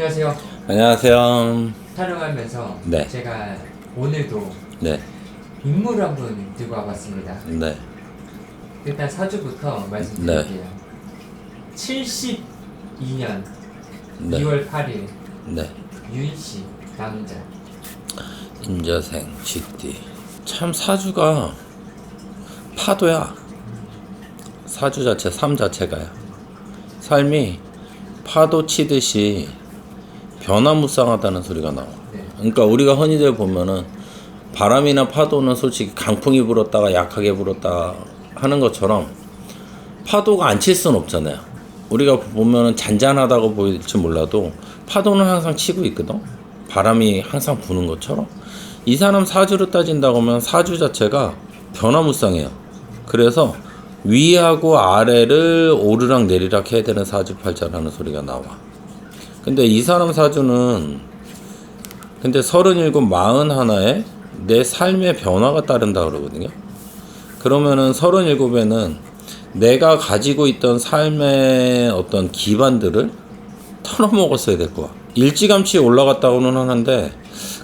안녕하세요. 안녕하세요. 촬영하면서 네. 제가 오늘도 네, 인물을 한분 들고 와봤습니다. 네, 일단 사주부터 말씀드릴게요. 72년 네, 2월 8일 네. 윤씨 남자. 인자생 GT. 참 사주가 파도야. 사주 자체, 삶 자체가요. 삶이 파도 치듯이 변화무쌍하다는 소리가 나와. 네. 그러니까 우리가 흔히들 보면은 바람이나 파도는 솔직히 강풍이 불었다가 약하게 불었다 하는 것처럼 파도가 안 칠 수는 없잖아요. 우리가 보면은 잔잔하다고 보일지 몰라도 파도는 항상 치고 있거든. 바람이 항상 부는 것처럼 이 사람 사주로 따진다고 하면 사주 자체가 변화무쌍해요. 그래서 위하고 아래를 오르락 내리락 해야 되는 사주팔자라는 소리가 나와. 근데 이 사람 사주는 근데 서른일곱 마흔 하나에 내 삶의 변화가 따른다 그러거든요. 그러면은 서른일곱에는 내가 가지고 있던 삶의 어떤 기반들을 털어먹었어야 될 거야. 일찌감치 올라갔다고는 하는데,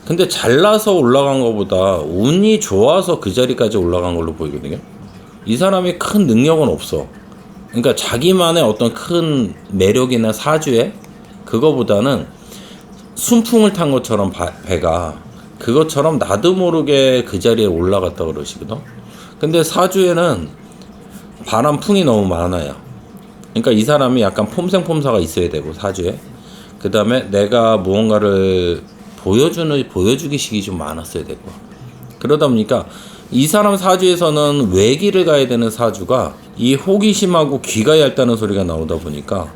근데 잘나서 올라간 것보다 운이 좋아서 그 자리까지 올라간 걸로 보이거든요. 이 사람이 큰 능력은 없어. 그러니까 자기만의 어떤 큰 매력이나 사주에 그거보다는 순풍을 탄 것처럼 바- 배가 그것처럼 나도 모르게 그 자리에 올라갔다 그러시거든. 근데 사주에는 바람 풍이 너무 많아요. 그러니까 이 사람이 약간 폼생폼사가 있어야 되고 사주에 그 다음에 내가 무언가를 보여주는 보여주기식이 좀 많았어야 되고 그러다 보니까 이 사람 사주에서는 외길을 가야 되는 사주가 이 호기심하고 귀가 얇다는 소리가 나오다 보니까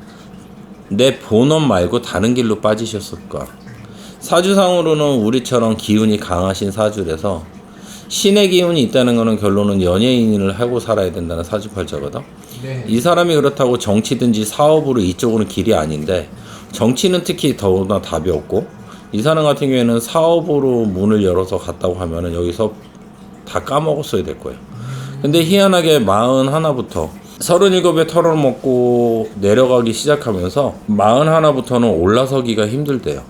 내 본원 말고 다른 길로 빠지셨을까 사주상으로는 우리처럼 기운이 강하신 사주라서 신의 기운이 있다는 거는 결론은 연예인을 하고 살아야 된다는 사주팔자거든 네. 이 사람이 그렇다고 정치든지 사업으로 이쪽으로는 길이 아닌데 정치는 특히 더구나 답이 없고 이 사람 같은 경우에는 사업으로 문을 열어서 갔다고 하면은 여기서 다 까먹었어야 될 거예요. 근데 희한하게 마흔 하나부터 서른일곱에 털어먹고 내려가기 시작하면서 마흔 하나부터는 올라서기가 힘들대요.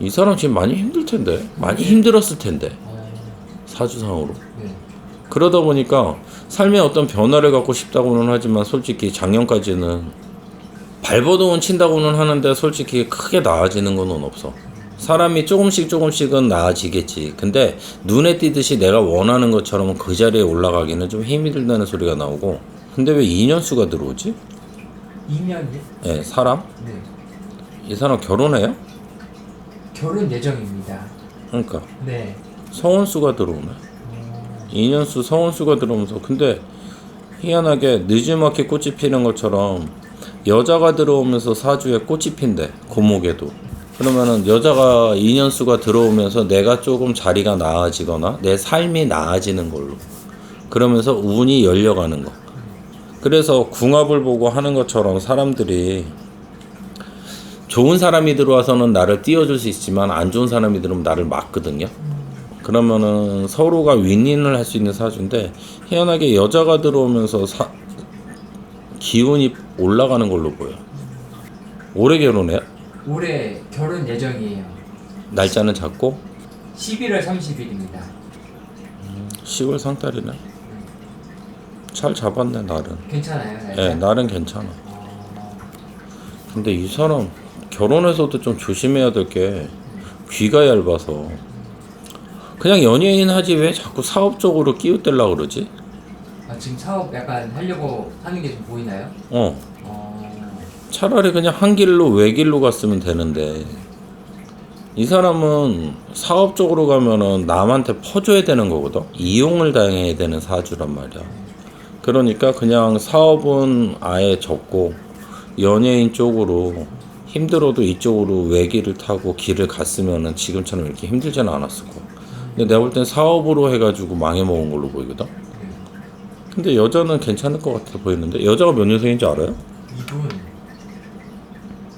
이 사람 지금 많이 힘들 텐데 많이 힘들었을 텐데 어, 사주상으로. 네. 그러다 보니까 삶에 어떤 변화를 갖고 싶다고는 하지만 솔직히 작년까지는 발버둥은 친다고는 하는데 솔직히 크게 나아지는 거는 없어. 사람이 조금씩 조금씩은 나아지겠지. 근데 눈에 띄듯이 내가 원하는 것처럼 그 자리에 올라가기는 좀 힘이 들다는 소리가 나오고. 근데 왜 2년수가 들어오지? 2년이요? 예, 사람? 네. 이 사람 결혼해요? 결혼 예정입니다. 그러니까 네. 성원수가 들어오네. 2년수 성원수가 들어오면서 근데 희한하게 늦지막히 꽃이 피는 것처럼 여자가 들어오면서 사주에 꽃이 핀대 고목에도 그러면은 여자가 2년수가 들어오면서 내가 조금 자리가 나아지거나 내 삶이 나아지는 걸로 그러면서 운이 열려가는 거 그래서 궁합을 보고 하는 것처럼 사람들이 좋은 사람이 들어와서는 나를 띄워줄 수 있지만 안 좋은 사람이 들어오면 나를 막거든요 그러면은 서로가 윈윈을 할 수 있는 사주인데 희한하게 여자가 들어오면서 사, 기운이 올라가는 걸로 보여. 올해 결혼해요? 올해 결혼 예정이에요. 날짜는 잡고 11월 30일입니다. 10월 상달이네. 잘 잡았네 날은. 괜찮아요? 날짜? 예, 날은 괜찮아. 어, 근데 이 사람 결혼해서도 좀 조심해야 될 게 귀가 얇아서 그냥 연예인 하지 왜 자꾸 사업적으로 끼웃대려 그러지? 아, 지금 사업 약간 하려고 하는 게 좀 보이나요? 어. 어, 차라리 그냥 한 길로 외길로 갔으면 되는데 이 사람은 사업적으로 가면은 남한테 퍼줘야 되는 거거든 이용을 당해야 되는 사주란 말이야 그러니까 그냥 사업은 아예 접고 연예인 쪽으로 힘들어도 이쪽으로 외길을 타고 길을 갔으면은 지금처럼 이렇게 힘들지는 않았을 거야 근데 내가 볼 땐 사업으로 해가지고 망해먹은 걸로 보이거든 근데 여자는 괜찮을 것 같아 보이는데 여자가 몇 년생인지 알아요? 이분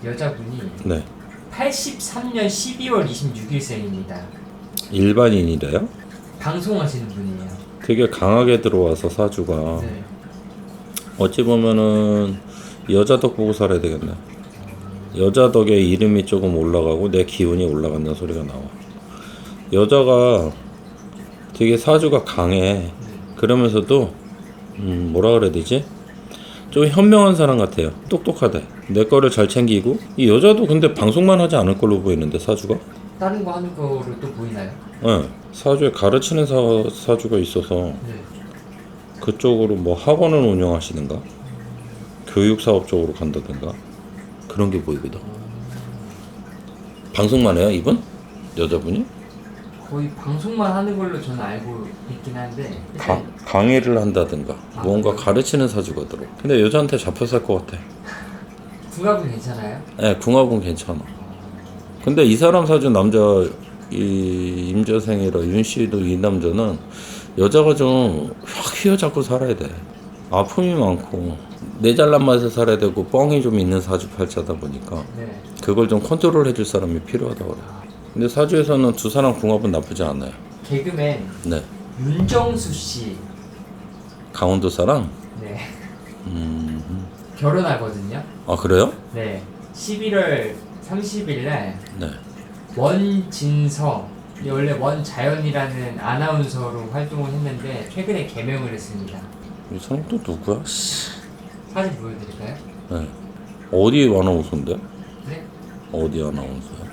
여자분이 네 83년 12월 26일생입니다. 일반인이래요? 방송하시는 분이에요. 되게 강하게 들어와서 사주가 네. 어찌 보면은 여자 덕 보고 살아야 되겠네. 여자 덕에 이름이 조금 올라가고 내 기운이 올라간다는 소리가 나와. 여자가 되게 사주가 강해. 그러면서도 음, 뭐라 그래야 되지? 좀 현명한 사람 같아요. 똑똑하대. 내 거를 잘 챙기고 이 여자도 근데 방송만 하지 않을 걸로 보이는데 사주가. 다른 거 하는 거를 또 보이나요? 예. 사주에 가르치는 사, 사주가 있어서 네. 그쪽으로 뭐 학원을 운영하시든가 교육 사업 쪽으로 간다든가 그런 게 보이거든. 방송만 해요 이분? 여자분이? 거의 방송만 하는 걸로 저는 알고 있긴 한데 가, 강의를 한다든가 아, 뭔가 그래요? 가르치는 사주가 들어. 근데 여자한테 살것 같아. 궁합은 괜찮아요? 예, 궁합은 괜찮아. 근데 이 사람 사주 남자 이 임자생이라 윤 씨도 이 남자는 여자가 좀 확 휘어잡고 살아야 돼. 아픔이 많고 내 잘난 맛에 살아야 되고 뻥이 좀 있는 사주 팔자다 보니까 네. 그걸 좀 컨트롤 해줄 사람이 필요하다고 그래. 근데 사주에서는 두 사람 궁합은 나쁘지 않아요. 개그맨 네. 윤정수 씨. 강원도 사람? 네. 음. 결혼하거든요. 아 그래요? 네. 11월 30일 날 네. 원진서 원래 원자연이라는 아나운서로 활동을 했는데 최근에 개명을 했습니다. 이 사람 또 누구야? 씨. 사진 보여드릴까요? 네. 어디 아나운서인데? 네. 어디 아나운서야?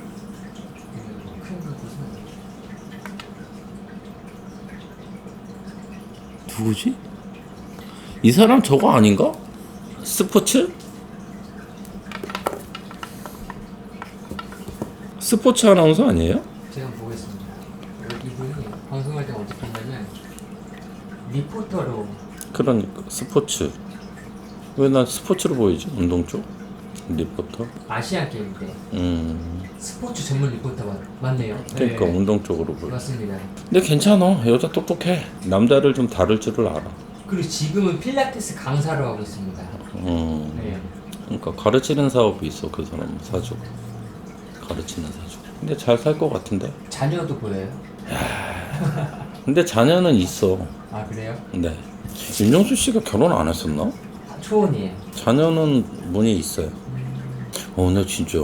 누구지? 이 사람 저거 아닌가? 스포츠? 스포츠 아나운서 아니에요? 제가 보겠습니다. 이분이 방송할 때 어떻게 하냐면 리포터로 그러니까 스포츠 왜 난 스포츠로 보이지? 운동 쪽? 리포터? 아시안 게임 때 음 스포츠 전문 리포터 맞, 맞네요. 그러니까 네. 운동 쪽으로 보여 맞습니다. 근데 괜찮아 여자 똑똑해 남자를 좀 다룰 줄을 알아 그리고 지금은 필라테스 강사로 하고 있습니다. 음 네. 그러니까 가르치는 사업이 있어 그 사람 사주 가르치는 사주 근데 잘 살 것 같은데 자녀도 보여요? 근데 자녀는 있어 아 그래요? 네. 윤정수 씨가 결혼 안 했었나? 초원이에요. 자녀는 문이 있어요. 어, 근데 진짜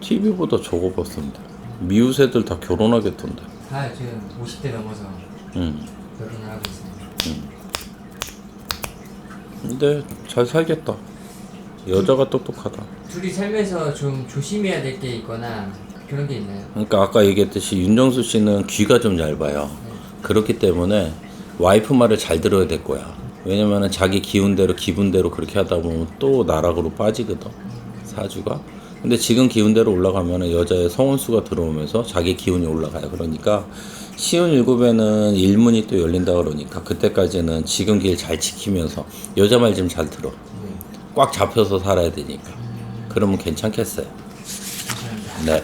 TV보다 저거 봤습니다. 미우새 애들 다 결혼하겠던데. 다 지금 50대 넘어서 응. 결혼을 하고 있습니다. 근데 잘 살겠다. 여자가 똑똑하다. 둘이 살면서 좀 조심해야 될 게 있거나 그런 게 있나요? 그러니까 아까 얘기했듯이 윤정수 씨는 귀가 좀 얇아요. 그렇기 때문에 와이프 말을 잘 들어야 될 거야. 왜냐면은 자기 기운대로 기분대로 그렇게 하다 보면 또 나락으로 빠지거든. 사주가. 근데 지금 기운대로 올라가면은 여자의 성운수가 들어오면서 자기 기운이 올라가요. 그러니까 시운 일곱에는 일문이 또 열린다 그러니까 그때까지는 지금 길 잘 지키면서 여자 말 좀 잘 들어. 네. 꽉 잡혀서 살아야 되니까. 그러면 괜찮겠어요. 네.